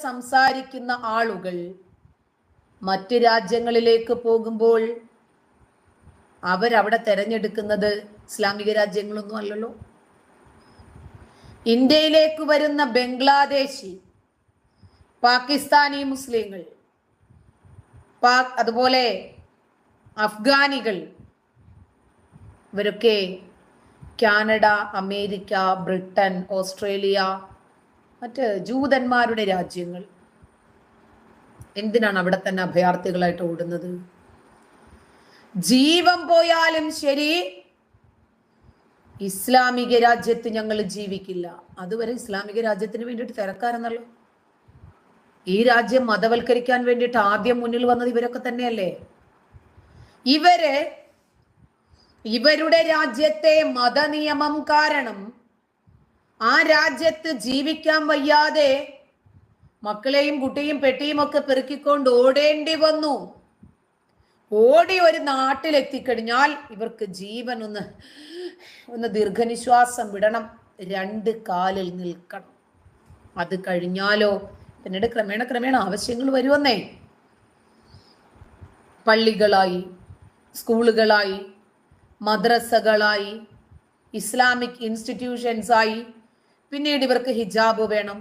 സംസാരിക്കുന്ന ആളുകൾ മറ്റ് രാജ്യങ്ങളിലേക്ക് പോകുമ്പോൾ അവരവിടെ തെരഞ്ഞെടുക്കുന്നത് ഇസ്ലാമിക രാജ്യങ്ങളൊന്നും അല്ലല്ലോ. ഇന്ത്യയിലേക്ക് വരുന്ന ബംഗ്ലാദേശി പാകിസ്ഥാനി മുസ്ലിങ്ങൾ പാക് അതുപോലെ അഫ്ഗാനികൾ ഇവരൊക്കെ കാനഡ അമേരിക്ക ബ്രിട്ടൻ ഓസ്ട്രേലിയ മറ്റ് ജൂതന്മാരുടെ രാജ്യങ്ങൾ. എന്തിനാണ് അവിടെ തന്നെ അഭയാർത്ഥികളായിട്ട് ഓടുന്നത്? ജീവൻ പോയാലും ശരി ഇസ്ലാമിക രാജ്യത്ത് ഞങ്ങൾ ജീവിക്കില്ല. അതുവരെ ഇസ്ലാമിക രാജ്യത്തിന് വേണ്ടിയിട്ട് തിരക്കാരെന്നല്ലോ. ഈ രാജ്യം മതവൽക്കരിക്കാൻ വേണ്ടിയിട്ട് ആദ്യം മുന്നിൽ വന്നത് ഇവരൊക്കെ തന്നെയല്ലേ? ഇവരെ ഇവരുടെ രാജ്യത്തെ മതനിയമം കാരണം ആ രാജ്യത്ത് ജീവിക്കാൻ വയ്യാതെ മക്കളെയും കുട്ടിയും പെട്ടിയും ഒക്കെ പെറുക്കിക്കൊണ്ട് ഓടേണ്ടി വന്നു. ഓടി ഒരു നാട്ടിലെത്തിക്കഴിഞ്ഞാൽ ഇവർക്ക് ജീവൻ ഒന്ന് ഒന്ന് ദീർഘനിശ്വാസം വിടണം. രണ്ട് കാലിൽ നിൽക്കണം. അത് കഴിഞ്ഞാലോ? പിന്നീട് ക്രമേണ ക്രമേണ ആവശ്യങ്ങൾ വരുമെന്നേ. പള്ളികളായി സ്കൂളുകളായി മദ്രസകളായി ഇസ്ലാമിക് ഇൻസ്റ്റിറ്റ്യൂഷൻസ് ആയി പിന്നീട് ഇവർക്ക് ഹിജാബ് വേണം.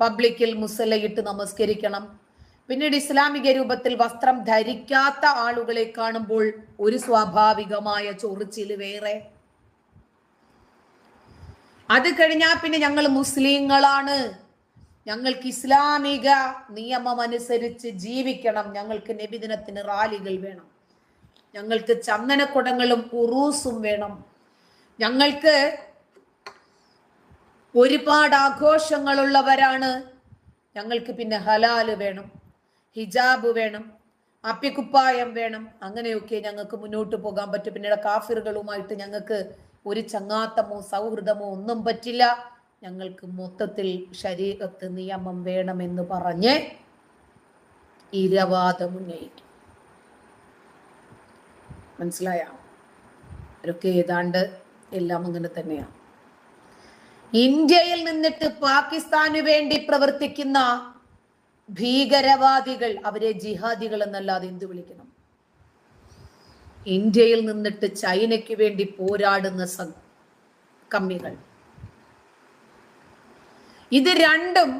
പബ്ലിക്കിൽ മുസലയിട്ട് നമസ്കരിക്കണം. പിന്നീട് ഇസ്ലാമിക രൂപത്തിൽ വസ്ത്രം ധരിക്കാത്ത ആളുകളെ കാണുമ്പോൾ ഒരു സ്വാഭാവികമായ ചൊറിച്ചിൽ വേറെ. അത് കഴിഞ്ഞാൽ പിന്നെ ഞങ്ങൾ മുസ്ലിങ്ങളാണ്. ഞങ്ങൾക്ക് ഇസ്ലാമിക നിയമം അനുസരിച്ച് ജീവിക്കണം. ഞങ്ങൾക്ക് നബിദിനത്തിന് റാലികൾ വേണം. ഞങ്ങൾക്ക് ചന്ദനക്കുടങ്ങളും ഉറൂസും വേണം. ഞങ്ങൾക്ക് ഒരുപാട് ആഘോഷങ്ങളുള്ളവരാണ്. ഞങ്ങൾക്ക് പിന്നെ ഹലാൽ വേണം ഹിജാബ് വേണം അപ്പിക്കുപ്പായം വേണം അങ്ങനെയൊക്കെ ഞങ്ങൾക്ക് മുന്നോട്ട് പോകാൻ പറ്റും. പിന്നീട് കാഫിറുകളുമായിട്ട് ഞങ്ങൾക്ക് ഒരു ചങ്ങാത്തമോ സൗഹൃദമോ ഒന്നും പറ്റില്ല. ഞങ്ങൾക്ക് മൊത്തത്തിൽ ശരീരത്ത് നിയമം വേണമെന്ന് പറഞ്ഞ് ഇരവാദം ഉന്നയിക്കും. മനസ്സിലായോ? അവരൊക്കെ ഏതാണ്ട് എല്ലാം അങ്ങനെ തന്നെയാണ് ഇന്ത്യയിൽ നിന്നിട്ട് പാകിസ്ഥാന് വേണ്ടി പ്രവർത്തിക്കുന്ന ഭീകരവാദികൾ അവരെ ജിഹാദികൾ എന്നല്ലാതെ എന്ത് വിളിക്കണം? ഇന്ത്യയിൽ നിന്നിട്ട് ചൈനയ്ക്ക് വേണ്ടി പോരാടുന്ന കമ്മികൾ. ഇത് രണ്ടും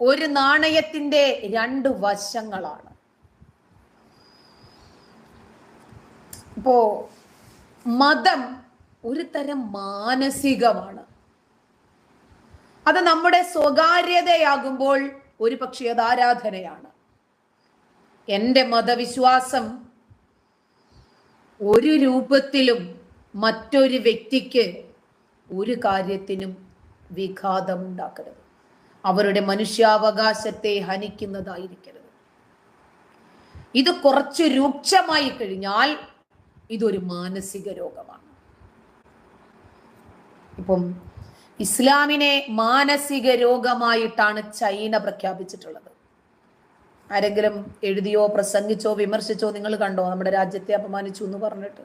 ഒരു നാണയത്തിന്റെ രണ്ട് വശങ്ങളാണ്. ഇപ്പോ മതം ഒരു തരം മാനസികമാണ്. അത് നമ്മുടെ സ്വകാര്യതയാകുമ്പോൾ ഒരു പക്ഷേ അത് ആരാധനയാണ് എന്റെ മതവിശ്വാസം ഒരു രൂപത്തിലും മറ്റൊരു വ്യക്തിക്ക് ഒരു കാര്യത്തിനും വിഘാതമുണ്ടാക്കരുത്. അവരുടെ മനുഷ്യാവകാശത്തെ ഹനിക്കുന്നതായിരിക്കരുത്. ഇത് കുറച്ച് രൂക്ഷമായി കഴിഞ്ഞാൽ ഇതൊരു മാനസിക രോഗമാണ്. ഇപ്പം ഇസ്ലാമിനെ മാനസിക രോഗമായിട്ടാണ് ചൈന പ്രഖ്യാപിച്ചിട്ടുള്ളത്. ആരെങ്കിലും എഴുതിയോ പ്രസംഗിച്ചോ വിമർശിച്ചോ നിങ്ങൾ കണ്ടോ? നമ്മുടെ രാജ്യത്തെ അപമാനിച്ചു എന്ന് പറഞ്ഞിട്ട്.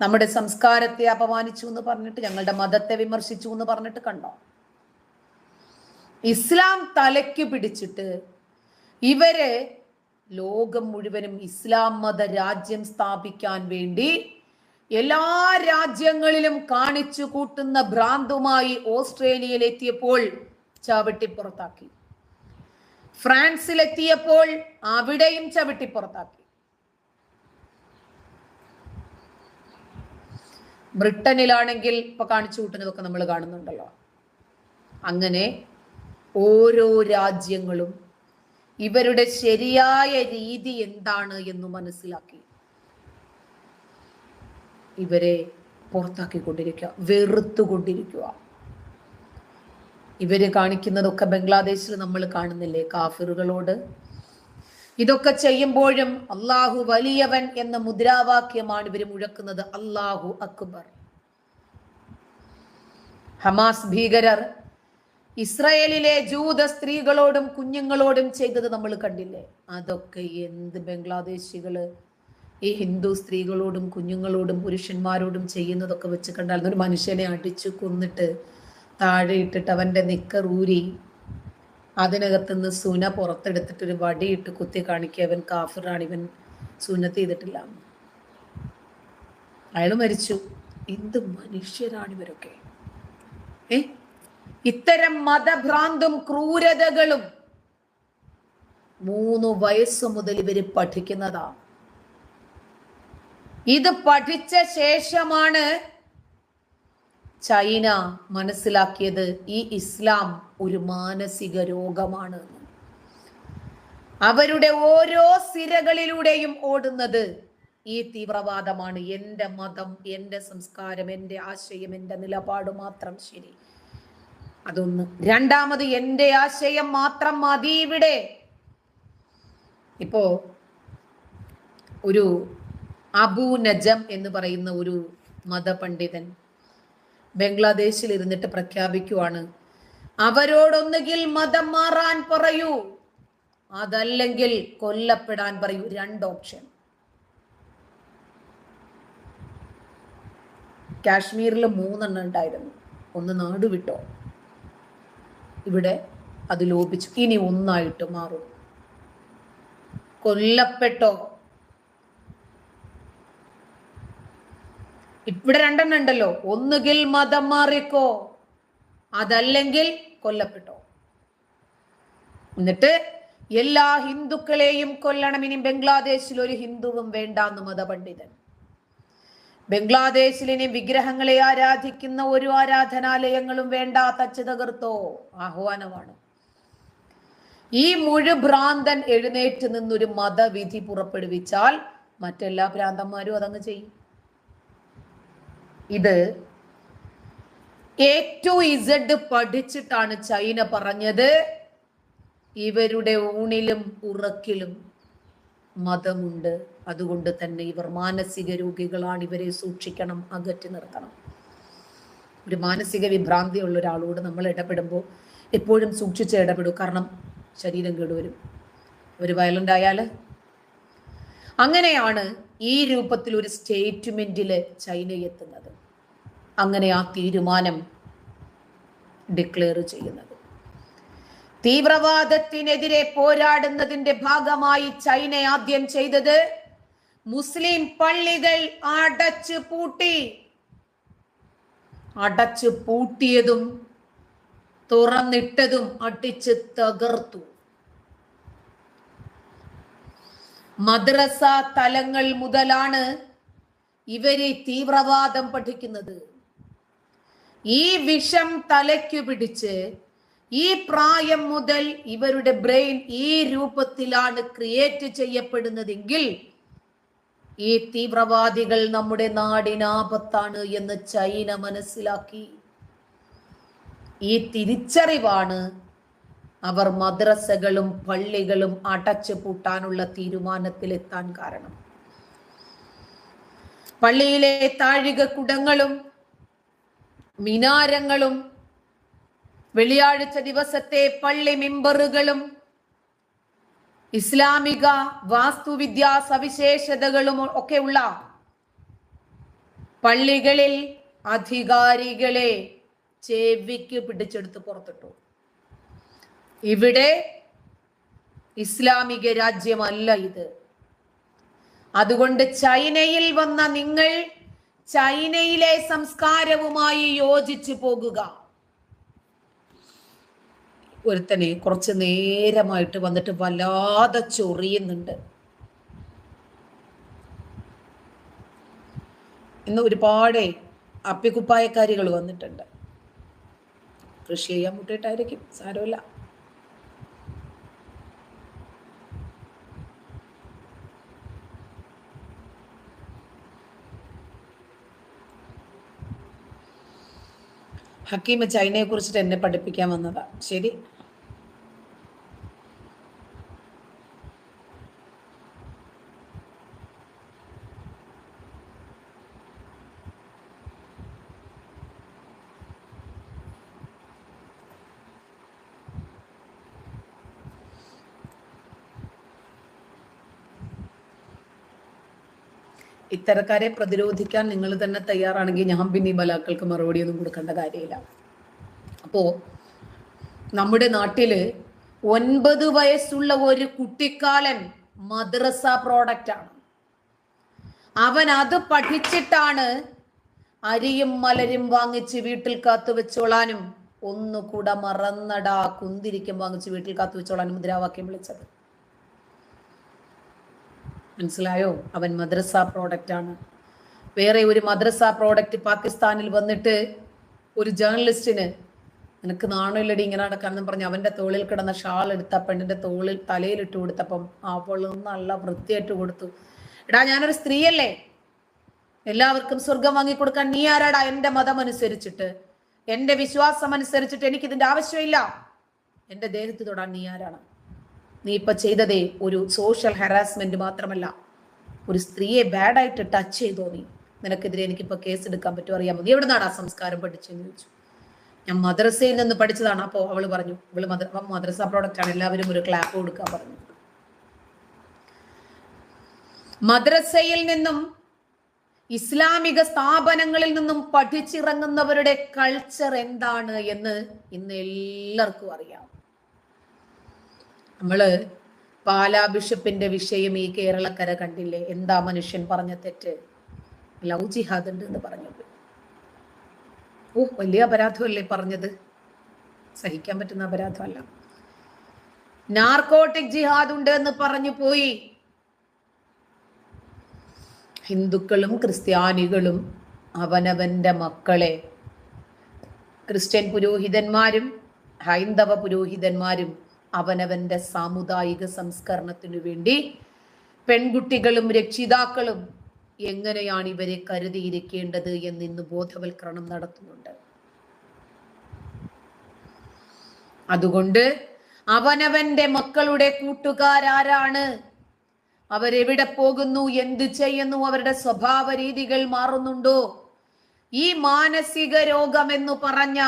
നമ്മുടെ സംസ്കാരത്തെ അപമാനിച്ചു എന്ന് പറഞ്ഞിട്ട് ഞങ്ങളുടെ മതത്തെ വിമർശിച്ചു എന്ന് പറഞ്ഞിട്ട് കണ്ടോ? ഇസ്ലാം തലയ്ക്ക് പിടിച്ചിട്ട് ഇവരെ ലോകം മുഴുവനും ഇസ്ലാം മത രാജ്യം സ്ഥാപിക്കാൻ വേണ്ടി എല്ലാ രാജ്യങ്ങളിലും കാണിച്ചു കൂട്ടുന്ന ഭ്രാന്തുമായി ഓസ്ട്രേലിയയിൽ എത്തിയപ്പോൾ ചവിട്ടി പുറത്താക്കി ഫ്രാൻസിലെത്തിയപ്പോൾ അവിടെയും ചവിട്ടി പുറത്താക്കി ബ്രിട്ടനിലാണെങ്കിൽ ഇപ്പൊ കാണിച്ചു കൂട്ടുന്നതൊക്കെ നമ്മൾ കാണുന്നുണ്ടല്ലോ. അങ്ങനെ ഓരോ രാജ്യങ്ങളും ഇവരുടെ ശരിയായ രീതി എന്താണ് എന്ന് മനസ്സിലാക്കി. ഇവരെ പുറത്താക്കിക്കൊണ്ടിരിക്കുക വെറുത്തുകൊണ്ടിരിക്കുക. ഇവർ കാണിക്കുന്നതൊക്കെ ബംഗ്ലാദേശിൽ നമ്മൾ കാണുന്നില്ലേ? കാഫിറുകളോട്. ഇതൊക്കെ ചെയ്യുമ്പോഴും അള്ളാഹു വലിയവൻ എന്ന മുദ്രാവാക്യമാണ് ഇവർ മുഴക്കുന്നത്. അള്ളാഹു അക്ബർ. ഹമാസ് ഭീകരർ ഇസ്രയേലിലെ ജൂത സ്ത്രീകളോടും കുഞ്ഞുങ്ങളോടും ചെയ്തത് നമ്മൾ കണ്ടില്ലേ? അതൊക്കെ എന്ത് ബംഗ്ലാദേശികൾ ഈ ഹിന്ദു സ്ത്രീകളോടും കുഞ്ഞുങ്ങളോടും പുരുഷന്മാരോടും ചെയ്യുന്നതൊക്കെ വെച്ച് കണ്ടാൽ ഒരു മനുഷ്യനെ അടിച്ചു കൊന്നിട്ട് താഴെ ഇട്ടിട്ട് അവന്റെ നിക്കർ ഊരി അതിനകത്തുനിന്ന് സുന പുറത്തെടുത്തിട്ട് ഒരു വടിയിട്ട് കുത്തി കാണിക്കുക അവൻ കാഫിറാണ് ഇവൻ സുന്നത്ത് ചെയ്തിട്ടില്ല. അയാൾ മരിച്ചു. എന്ത് മനുഷ്യരാണ് ഇവരൊക്കെ? ഏ? ഇത്തരം മതഭ്രാന്തും ക്രൂരതകളും മൂന്ന് വയസ്സ് മുതൽ ഇവർ പഠിക്കുന്നതാ. ഇത് പഠിച്ച ശേഷമാണ് ചൈന മനസ്സിലാക്കിയത് ഈ ഇസ്ലാം ഒരു മാനസിക രോഗമാണ്. അവരുടെ ഓരോ സിരകളിലൂടെയും ഓടുന്നത് ഈ തീവ്രവാദമാണ്. എന്റെ മതം എന്റെ സംസ്കാരം എന്റെ ആശയം എന്റെ നിലപാട് മാത്രം ശരി. അതൊന്ന്. രണ്ടാമത് എന്റെ ആശയം മാത്രം മതി ഇവിടെ. ഇപ്പോ ഒരു അബു നജം എന്ന് പറയുന്ന ഒരു മതപണ്ഡിതൻ ബംഗ്ലാദേശിൽ ഇരുന്നിട്ട് പ്രഖ്യാപിക്കുവാണ് അവരോടൊന്നുകിൽ മതം മാറാൻ പറയൂ അതല്ലെങ്കിൽ കൊല്ലപ്പെടാൻ പറയൂ രണ്ട് ഓപ്ഷൻ. കാശ്മീരിൽ മൂന്നെണ്ണം ഉണ്ടായിരുന്നു. ഒന്ന് നാട് വിട്ടോ? ഇവിടെ അത് ലോപിച്ചു. ഇനി ഒന്നായിട്ട് മാറും. കൊല്ലപ്പെട്ടോ? ഇവിടെ രണ്ടെണ്ണം ഉണ്ടല്ലോ. ഒന്നുകിൽ മതം മാറിക്കോ അതല്ലെങ്കിൽ കൊല്ലപ്പെട്ടോ. എന്നിട്ട് എല്ലാ ഹിന്ദുക്കളെയും കൊല്ലണം. ഇനി ബംഗ്ലാദേശിൽ ഒരു ഹിന്ദുവും വേണ്ടാന്ന് മതപണ്ഡിതൻ. ബംഗ്ലാദേശിൽ ഇനി വിഗ്രഹങ്ങളെ ആരാധിക്കുന്ന ഒരു ആരാധനാലയങ്ങളും വേണ്ട തച്ചു തകർത്തോ ആഹ്വാനമാണ്. ഈ മുഴുഭ്രാന്തൻ എഴുന്നേറ്റ് നിന്നൊരു മതവിധി പുറപ്പെടുവിച്ചാൽ മറ്റെല്ലാ ഭ്രാന്തന്മാരും അതങ്ങ് ചെയ്യും. ഇത് എ ടു ഇസഡ് പഠിച്ചിട്ടാണ് ചൈന പറഞ്ഞത്. ഇവരുടെ ഊണിലും ഉറക്കിലും മതമുണ്ട്. അതുകൊണ്ട് തന്നെ ഇവർ മാനസിക രോഗികളാണ്. ഇവരെ സൂക്ഷിക്കണം അകറ്റി നിർത്തണം. ഒരു മാനസിക വിഭ്രാന്തി ഉള്ള ഒരാളോട് നമ്മൾ ഇടപെടുമ്പോൾ എപ്പോഴും സൂക്ഷിച്ച് ഇടപെടും. കാരണം ശരീരം കേടുവരും. ഒരു വയലന്റ് ആയാൽ അങ്ങനെയാണ് ഈ രൂപത്തിൽ ഒരു സ്റ്റേറ്റ്മെന്റിൽ ചൈന എത്തുന്നത് അങ്ങനെ ആ തീരുമാനം ഡിക്ലെയർ ചെയ്യുന്നത്. തീവ്രവാദത്തിനെതിരെ പോരാടുന്നതിന്റെ ഭാഗമായി ചൈന ആദ്യം ചെയ്തത് മുസ്ലിം പള്ളികൾ അടച്ചു പൂട്ടി. അടച്ചു പൂട്ടിയതും തുറന്നിട്ടതും അടിച്ച് തകർത്തു. മദ്രസ തലങ്ങൾ മുതലാണ് ഇവരെ തീവ്രവാദം പഠിക്കുന്നത്. ഈ വിഷം തലയ്ക്ക് പിടിച്ച് ഈ പ്രായം മുതൽ ഇവരുടെ ബ്രെയിൻ ഈ രൂപത്തിലാണ് ക്രിയേറ്റ് ചെയ്യപ്പെടുന്നതെങ്കിൽ ഈ തീവ്രവാദികൾ നമ്മുടെ നാടിനാപത്താണ് എന്ന് ചൈന മനസ്സിലാക്കി. ഈ തിരിച്ചറിവാണ് അവർ മദ്രസകളും പള്ളികളും അടച്ചു പൂട്ടാനുള്ള തീരുമാനത്തിലെത്താൻ കാരണം. പള്ളിയിലെ താഴിക കുടങ്ങളും മിനാരങ്ങളും വെള്ളിയാഴ്ച ദിവസത്തെ പള്ളി മിമ്പറുകളും ഇസ്ലാമിക വാസ്തുവിദ്യാ സവിശേഷതകളും ഒക്കെ ഉള്ള പള്ളികളിൽ അധികാരികളെ ചെവിക്ക് പിടിച്ചെടുത്ത് പുറത്തിട്ടു. ഇവിടെ ഇസ്ലാമിക രാജ്യമല്ല ഇത്. അതുകൊണ്ട് ചൈനയിൽ വന്ന നിങ്ങൾ ചൈനയിലെ സംസ്കാരവുമായി യോജിച്ചു പോകുക. ഒരുത്തനെ കുറച്ച് നേരമായിട്ട് വന്നിട്ട് വല്ലാതെ ചൊറിയുന്നുണ്ട്. ഇന്ന് ഒരുപാട് അപ്പിക്കുപ്പായക്കാരികൾ വന്നിട്ടുണ്ട്. കൃഷി ചെയ്യാൻ മുട്ടിയിട്ടായിരിക്കും സാരമില്ല. ഹക്കീം ചൈനയെ കുറിച്ചിട്ട് എന്നെ പഠിപ്പിക്കാൻ വന്നതാ. ശരി? ഇത്തരക്കാരെ പ്രതിരോധിക്കാൻ നിങ്ങൾ തന്നെ തയ്യാറാണെങ്കിൽ ഞാൻ പിന്നെ ഈ ബലാക്കൾക്ക് മറുപടി ഒന്നും കൊടുക്കേണ്ട കാര്യമില്ല. അപ്പോ നമ്മുടെ നാട്ടിൽ ഒൻപത് വയസ്സുള്ള ഒരു കുട്ടിക്കാലൻ മദ്രസ ആണ്. അവൻ അത് പഠിച്ചിട്ടാണ് അരിയും മലരും വാങ്ങിച്ച് വീട്ടിൽ കാത്തു വെച്ചോളാനും ഒന്നുകൂടെ മറന്നടാ കുന്തിരിക്കും വാങ്ങിച്ച് വീട്ടിൽ കാത്തു വെച്ചോളാനും മുദ്രാവാക്യം വിളിച്ചത്. മനസ്സിലായോ? അവൻ മദ്രസ പ്രോഡക്റ്റ് ആണ്. വേറെ ഒരു മദ്രസ പ്രോഡക്റ്റ് പാകിസ്ഥാനിൽ വന്നിട്ട് ഒരു ജേർണലിസ്റ്റിന് നിനക്ക് നാണമില്ലടി ഇങ്ങനെ നടക്കാന്ന് പറഞ്ഞ് അവന്റെ തോളിൽ കിടന്ന ഷാൾ എടുത്ത പെണ്ണിന്റെ തോളിൽ തലയിലിട്ട് കൊടുത്തപ്പം അവൾ നല്ല വൃത്തിയായിട്ട് കൊടുത്തു. എടാ ഞാനൊരു സ്ത്രീയല്ലേ? എല്ലാവർക്കും സ്വർഗം വാങ്ങിക്കൊടുക്കാൻ നീ ആരാടാ? എന്റെ മതം അനുസരിച്ചിട്ട് എന്റെ വിശ്വാസം അനുസരിച്ചിട്ട് എനിക്ക് ഇതിന്റെ ആവശ്യമില്ല. എന്റെ ദേഹത്ത് തൊടാൻ നീ ആരാണ്? നീ ഇപ്പൊ ചെയ്തതേ ഒരു സോഷ്യൽ ഹറാസ്മെന്റ് മാത്രമല്ല. ഒരു സ്ത്രീയെ ബാഡായിട്ട് ടച്ച് ചെയ്തോ നീ? നിനക്കെതിരെ എനിക്കിപ്പോ കേസ് എടുക്കാൻ പറ്റുമോ? അറിയാമോ? നീ എവിടുന്നാണ് ആ സംസ്കാരം പഠിച്ചെന്ന് ചോദിച്ചു. ഞാൻ മദ്രസയിൽ നിന്ന് പഠിച്ചതാണ്. അപ്പോ അവൾ പറഞ്ഞു ഇവൾ മദ്ര മദ്രസ ആണ്. എല്ലാവരും ഒരു ക്ലാപ്പ് കൊടുക്കാൻ പറഞ്ഞു. മദ്രസയിൽ നിന്നും ഇസ്ലാമിക സ്ഥാപനങ്ങളിൽ നിന്നും പഠിച്ചിറങ്ങുന്നവരുടെ കൾച്ചർ എന്താണ് എന്ന് ഇന്ന് എല്ലാവർക്കും അറിയാം. നമ്മൾ പാലാ ബിഷപ്പിന്റെ വിഷയം ഈ കേരളക്കര കണ്ടില്ലേ? എന്താ മനുഷ്യൻ പറഞ്ഞ തെറ്റ്? ലവ് ജിഹാദ് ഉണ്ട് എന്ന് പറഞ്ഞു. ഓ വലിയ അപരാധമല്ലേ പറഞ്ഞത്? സഹിക്കാൻ പറ്റുന്ന അപരാധമല്ല. നാർക്കോട്ടിക് ജിഹാദ് ഉണ്ട് എന്ന് പറഞ്ഞു പോയി. ഹിന്ദുക്കളും ക്രിസ്ത്യാനികളും അവനവന്റെ മക്കളെ ക്രിസ്ത്യൻ പുരോഹിതന്മാരും ഹൈന്ദവ പുരോഹിതന്മാരും അവനവന്റെ സാമുദായിക സംസ്കരണത്തിനു വേണ്ടി പെൺകുട്ടികളും രക്ഷിതാക്കളും എങ്ങനെയാണ് ഇവരെ കരുതിയിരിക്കേണ്ടത് എന്ന് ഇന്ന് ബോധവൽക്കരണം നടത്തുന്നുണ്ട്. അതുകൊണ്ട് അവനവന്റെ മക്കളുടെ കൂട്ടുകാരാരാണ്. അവരെവിടെ പോകുന്നു എന്ത് ചെയ്യുന്നു അവരുടെ സ്വഭാവ രീതികൾ മാറുന്നുണ്ടോ? ഈ മാനസിക രോഗം എന്ന് പറഞ്ഞ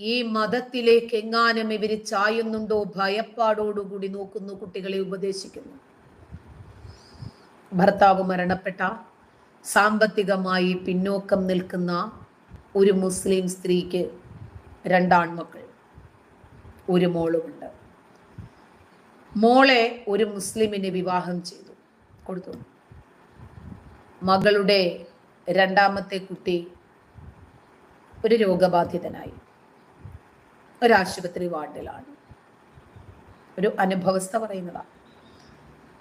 ഈ മതത്തിലേക്ക് എങ്ങാനും ഇവർ ചായുന്നുണ്ടോ? ഭയപ്പാടോടുകൂടി നോക്കുന്നു കുട്ടികളെ ഉപദേശിക്കുന്നു. ഭർത്താവ് മരണപ്പെട്ട സാമ്പത്തികമായി പിന്നോക്കം നിൽക്കുന്ന ഒരു മുസ്ലിം സ്ത്രീക്ക് രണ്ടാൺമക്കൾ ഒരു മോളുമുണ്ട്. മോളെ ഒരു മുസ്ലിമിന് വിവാഹം ചെയ്തു. കൊടുത്തു. മകളുടെ രണ്ടാമത്തെ കുട്ടി ഒരു രോഗബാധിതനായി. ഒരു ആശുപത്രി വാർഡിലാണ്. ഒരു അനുഭവസ്ഥ പറയുന്നതാണ്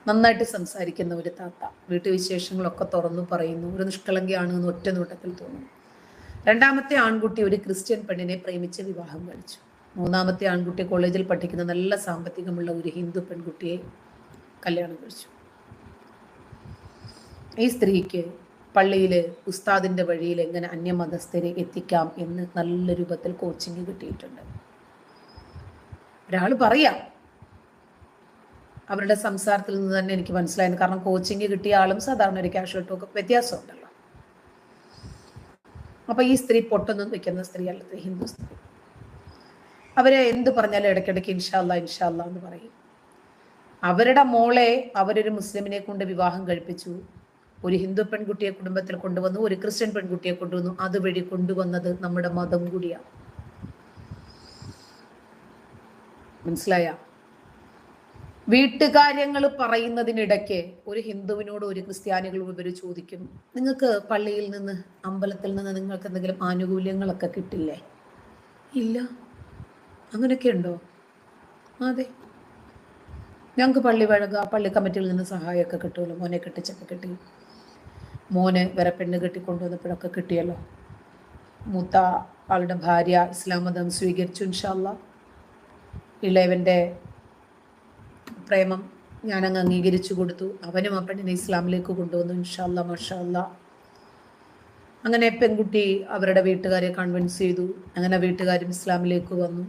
നന്നായിട്ട് സംസാരിക്കുന്ന ഒരു താത്ത. വീട്ടുവിശേഷങ്ങളൊക്കെ തുറന്നു പറയുന്നു. ഒരു നിഷ്കളങ്കയാണ് എന്ന് ഒറ്റ നോട്ടത്തിൽ തോന്നുന്നു. രണ്ടാമത്തെ ആൺകുട്ടി ഒരു ക്രിസ്ത്യൻ പെണ്ണിനെ പ്രേമിച്ച് വിവാഹം കഴിച്ചു. മൂന്നാമത്തെ ആൺകുട്ടി കോളേജിൽ പഠിക്കുന്ന നല്ല സാമ്പത്തികമുള്ള ഒരു ഹിന്ദു പെൺകുട്ടിയെ കല്യാണം കഴിച്ചു. ഈ സ്ത്രീക്ക് പള്ളിയിൽ ഉസ്താദിന്റെ വഴിയിൽ എങ്ങനെ അന്യമതസ്ഥരെ എത്തിക്കാം എന്ന് നല്ല രൂപത്തിൽ കോച്ചിങ് കിട്ടിയിട്ടുണ്ട്. ഒരാൾ പറയാം. അവരുടെ സംസാരത്തിൽ നിന്ന് തന്നെ എനിക്ക് മനസ്സിലായിരുന്നു കാരണം കോച്ചിങ് കിട്ടിയ ആളും സാധാരണ ഒരു കാഷ്വൽ ടോക്ക് വ്യത്യാസമുണ്ടല്ലോ. അപ്പൊ ഈ സ്ത്രീ പൊട്ടൊന്നും വെക്കുന്ന സ്ത്രീ അല്ല ഹിന്ദു സ്ത്രീ. അവരെ എന്ത് പറഞ്ഞാലും ഇടയ്ക്കിടയ്ക്ക് ഇൻഷാല്ല ഇൻഷാല്ല എന്ന് പറയും. അവരുടെ മോളെ അവരൊരു മുസ്ലിമിനെ കൊണ്ട് വിവാഹം കഴിപ്പിച്ചു. ഒരു ഹിന്ദു പെൺകുട്ടിയെ കുടുംബത്തിൽ കൊണ്ടുവന്നു ഒരു ക്രിസ്ത്യൻ പെൺകുട്ടിയെ കൊണ്ടുവന്നു. അതുവഴി കൊണ്ടുവന്നത് നമ്മുടെ മതം കൂടിയാണ്. മനസ്സിലായ? വീട്ടുകാര്യങ്ങൾ പറയുന്നതിനിടയ്ക്ക് ഒരു ഹിന്ദുവിനോട് ഒരു ക്രിസ്ത്യാനികളോട് ഇവർ ചോദിക്കും നിങ്ങൾക്ക് പള്ളിയിൽ നിന്ന് അമ്പലത്തിൽ നിന്ന് നിങ്ങൾക്ക് എന്തെങ്കിലും ആനുകൂല്യങ്ങളൊക്കെ കിട്ടില്ലേ? ഇല്ല. അങ്ങനെയൊക്കെ ഉണ്ടോ? അതെ. ഞങ്ങൾക്ക് പള്ളി വഴക പള്ളി കമ്മിറ്റിയിൽ നിന്ന് സഹായമൊക്കെ കിട്ടുമല്ലോ. മോനെ കെട്ടിച്ചൊക്കെ കിട്ടി. മോന് വേറെ പെണ്ണ് കെട്ടിക്കൊണ്ടുവന്നപ്പോഴൊക്കെ കിട്ടിയല്ലോ. മൂത്ത ആളുടെ ഭാര്യ ഇസ്ലാം മതം സ്വീകരിച്ചു ഇൻഷാല്ല ഇളയവന്റെ പ്രേമം ഞാനങ്ങ് അംഗീകരിച്ചു കൊടുത്തു. അവനും ആ പെണ്ണിനെ ഇസ്ലാമിലേക്ക് കൊണ്ടുവന്നു. ഇൻഷാല്ല മഷാല്ല അങ്ങനെ പെൺകുട്ടി അവരുടെ വീട്ടുകാരെ കൺവിൻസ് ചെയ്തു. അങ്ങനെ വീട്ടുകാരും ഇസ്ലാമിലേക്ക് വന്നു.